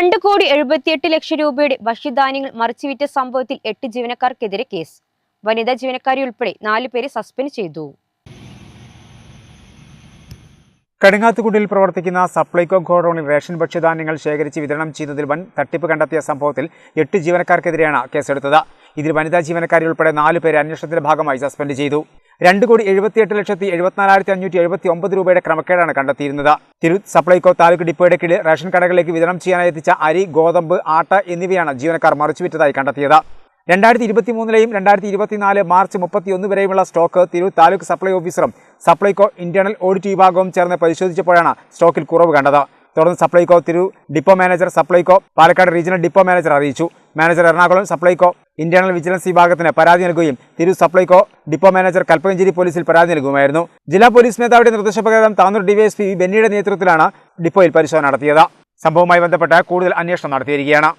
രണ്ട് കോടി എഴുപത്തിയെട്ട് ലക്ഷം രൂപയുടെ ഭക്ഷ്യധാന്യങ്ങൾ മറിച്ചുവിറ്റ സംഭവത്തിൽ എട്ട് ജീവനക്കാർക്കെതിരെ കേസ്. വനിതാ ജീവനക്കാരി ഉൾപ്പെടെ നാല് പേരെ സസ്പെൻഡ് ചെയ്തു. കടുങ്ങാത്തുകുണ്ടിൽ പ്രവർത്തിക്കുന്ന സപ്ലൈകോ ഗോഡൌണിൽ റേഷൻ ഭക്ഷ്യധാന്യങ്ങൾ ശേഖരിച്ച് വിതരണം ചെയ്യുന്നതിൽ വൻ തട്ടിപ്പ് കണ്ടെത്തിയ സംഭവത്തിൽ എട്ട് ജീവനക്കാർക്കെതിരെയാണ് കേസെടുത്തത്. ഇതിൽ വനിതാ ജീവനക്കാരി ഉൾപ്പെടെ നാല് പേരെ അന്വേഷണത്തിന്റെ ഭാഗമായി സസ്പെൻഡ് ചെയ്തു. രണ്ട് കോടി എഴുപത്തിയെട്ട് ലക്ഷത്തി എഴുപത്തിനാലായിരത്തി അഞ്ഞൂറ്റി എഴുപത്തി ഒമ്പത് രൂപയുടെ ക്രമക്കേടാണ് കണ്ടെത്തിയിരുന്നത്. തിരു സപ്ലൈകോ താലൂക്ക് ഡിപ്പോയുടെ കീഴിൽ റേഷൻ കടകളിലേക്ക് വിതരണം ചെയ്യാനായി എത്തിച്ച അരി ഗോതമ്പ് ആട്ട എന്നിവയാണ് ജീവനക്കാർ മറിച്ചുവിറ്റതായി കണ്ടെത്തിയത്. രണ്ടായിരത്തി ഇരുപത്തി മൂന്നിലെയും രണ്ടായിരത്തി ഇരുപത്തിനാല് മാർച്ച് മുപ്പത്തിയൊന്ന് വരെയുമുള്ള സ്റ്റോക്ക് തിരു താലൂക്ക് സപ്ലൈ ഓഫീസറും സപ്ലൈകോ ഇന്റേണൽ ഓഡിറ്റ് വിഭാഗവും ചേർന്ന് പരിശോധിച്ചപ്പോഴാണ് സ്റ്റോക്കിൽ കുറവ് കണ്ടത്. തുടർന്ന് Supplyco Thiru depot manager Supplyco Palakkad regional depot manager അറിയിച്ചു. Manager Ernakulam Supplyco internal vigilance വിഭാഗത്തിന് പരാതി നൽകുകയും തിരു സപ്ലൈകോ ഡിപ്പോ മാനേജർ കൽപ്പകഞ്ചേരി പോലീസിൽ പരാതി നൽകുമായിരുന്നു. ജില്ലാ പോലീസ് മേധാവിയുടെ നിർദ്ദേശപ്രകാരം താന്നൂർ ഡിവൈഎസ്പി ബെന്നിയുടെ നേതൃത്വത്തിലാണ് ഡിപ്പോയിൽ പരിശോധന നടത്തിയത്. സംഭവവുമായി ബന്ധപ്പെട്ട് കൂടുതൽ അന്വേഷണം നടത്തിയിരിക്കുകയാണ്.